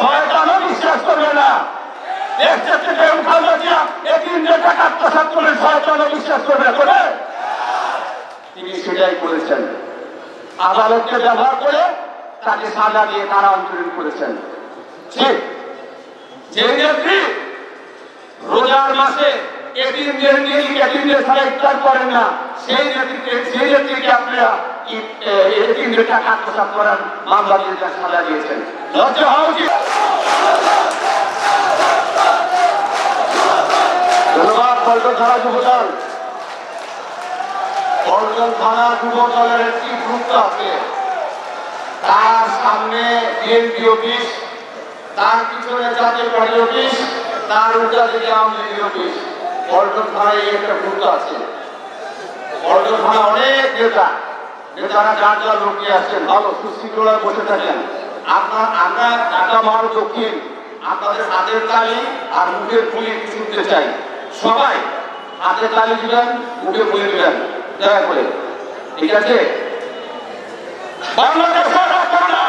শয়তানও বিশ্বাস করবে না। দেশটা থেকে খালদা জিয়া এতিমদের টাকা আত্মসাৎ করে শয়তানও বিশ্বাস করবে না। করে তিনি সেটাই করেছেন। আদালতকে ব্যবহার করে তাকে সাজা দিয়ে তারা অন্তরীণ করেছেন। ঠিক। যে নেত্রী রোজার মাসে নিয়ে এতিমদের ছাড়া ইফতার করেন না, সেই নেত্রীকে সেই নেত্রীকে আপনারা এতিমদের টাকা আত্মসাৎ করার মামলা দিয়ে সাজা দিয়েছেন লজ্জা হওয়া উচিত ধন্যবাদ পল্টন থানা যুবদল পল্টন থানা যুবদলের একটি গ্রুপ আছে তার সামনে বিএনপি অফিস তার পিছনে জাতীয় পার্টি অফিস তার উল্টা দিকে আওয়ামী লীগের অফিস পল্টন থানায় একটা গ্রুপ আছে পল্টন থানা অনেক নেতা নেতারা যার যার লোক নিয়ে আসছেন ভালো সুশৃঙ্খলায় বসে থাকেন। আপনার, আমরা ঢাকা মহান দক্ষিণ আপনাদের হাতের তালি আর মুখের ফুলি শুনতে চাই। সবাই হাতের তালি দিবেন মুখে ফুলি দিবেন। দয়া করে। ঠিক আছে? বাংলাদেশের রক্ষণা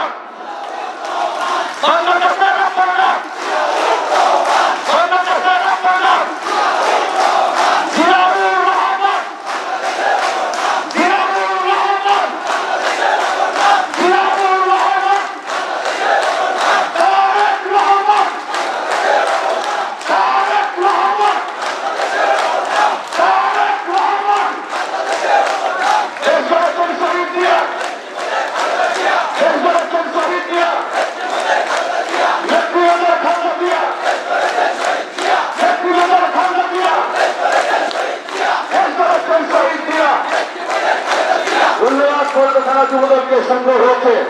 সংগ্রহ হয়েছে।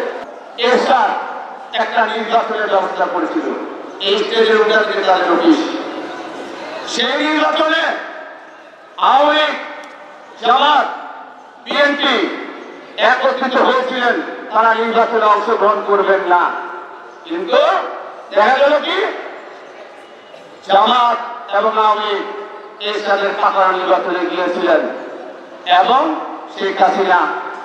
একটা নির্বাচনের ব্যবস্থা করেছিল। এই স্টেজের উন্নয়ন থেকে তাদের অফিস। সেই নির্বাচনে আওয়ামী লীগ, জামাত বিএনপি একত্রিত হয়েছিলেন। তারা নির্বাচনে অংশগ্রহণ করবেন না। কিন্তু দেখা গেল কি? জামাত এবং আওয়ামী এর সাথে টাকার নির্বাচনে গিয়েছিলেন। এবং শেখ হাসিনা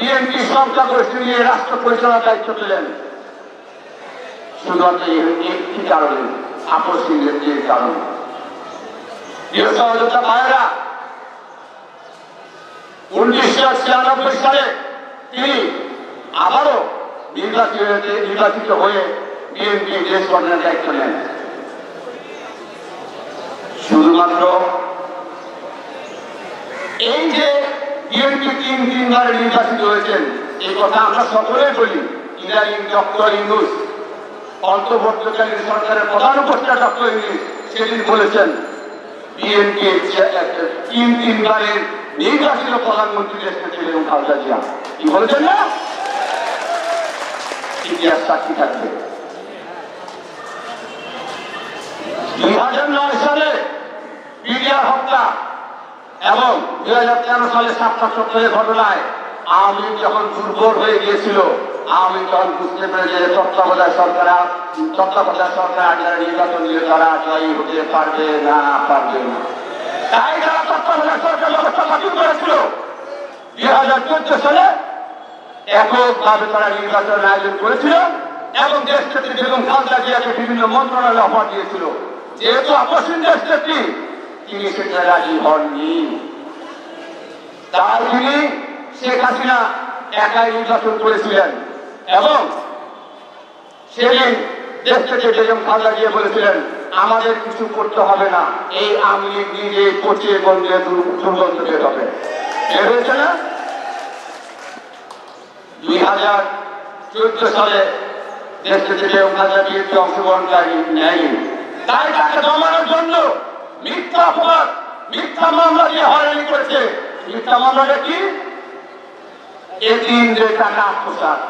বিএনপি সংখ্যাগরিষ্ঠ নিয়ে রাষ্ট্র পরিচালনার দায়িত্ব নির্বাচিত নির্বাচিত হয়ে বিএনপি দেশ গঠনের দায়িত্ব নেন। শুধুমাত্র এই যে বিএনপি তিন তিনবার নির্বাচিত হয়েছেন। এই কথা আমরা সকলেই বলি, ইদানিং ডক্টর ইউনুস, অন্তর্বর্তীকালীন সরকারের প্রধান উপদেষ্টা ডক্টর ইউনুস সেদিন বলেছেন, বিএনপি তিন তিনবারের নির্বাচিত প্রধানমন্ত্রী দেশকে ছিলেন খালেদা জিয়া। কি বলেছেন না? ইতিহাস সাক্ষী থাকবে। দুই হাজার নয় সালে বিডিআর হত্যা এবং দুই হাজার তেরো সালে সাতটা সপ্তাহের ঘটনায় লীগ যখন দুর্বল হয়ে গিয়েছিল লীগ তখন বুঝতে পেরে যে তত্ত্বাবধায়ক সরকার তত্ত্বাবধায়ক সরকার আন্ডারে নির্বাচন দিয়ে তারা জয়ী হতে পারবে না পারবে না। তাই তারা তত্ত্বাবধায়ক সরকার ব্যবস্থা বাতিল করেছিল। দুই হাজার চোদ্দ সালে এককভাবে তারা নির্বাচনের আয়োজন করেছিল এবং দেশ থেকে বেগম খালদা জিয়াকে বিভিন্ন মন্ত্রণালয় অফার দিয়েছিল। যেহেতু আপসীন দেশ নেত্রী তিনি রাজি হননি। তাই তিনি শেখ হাসিনা একাই নির্বাচন করেছিলেন এবং সেদিন বলেছিলেন, আমাদের কিছু করতে হবে না, এই লীগ নিজে পচিয়ে গন্ধে দুর্গন্ধ হবে। না? দুই হাজার চোদ্দ সালে দেশ থেকে অংশগ্রহণকারী নেয়নি তাই তাকে জমানোর জন্য মিথ্যা অপবাদ মিথ্যা মামলা দিয়ে হয়রানি করেছে। মিথ্যা মামলাটা কি? এতিমদের টাকা আত্মসাৎ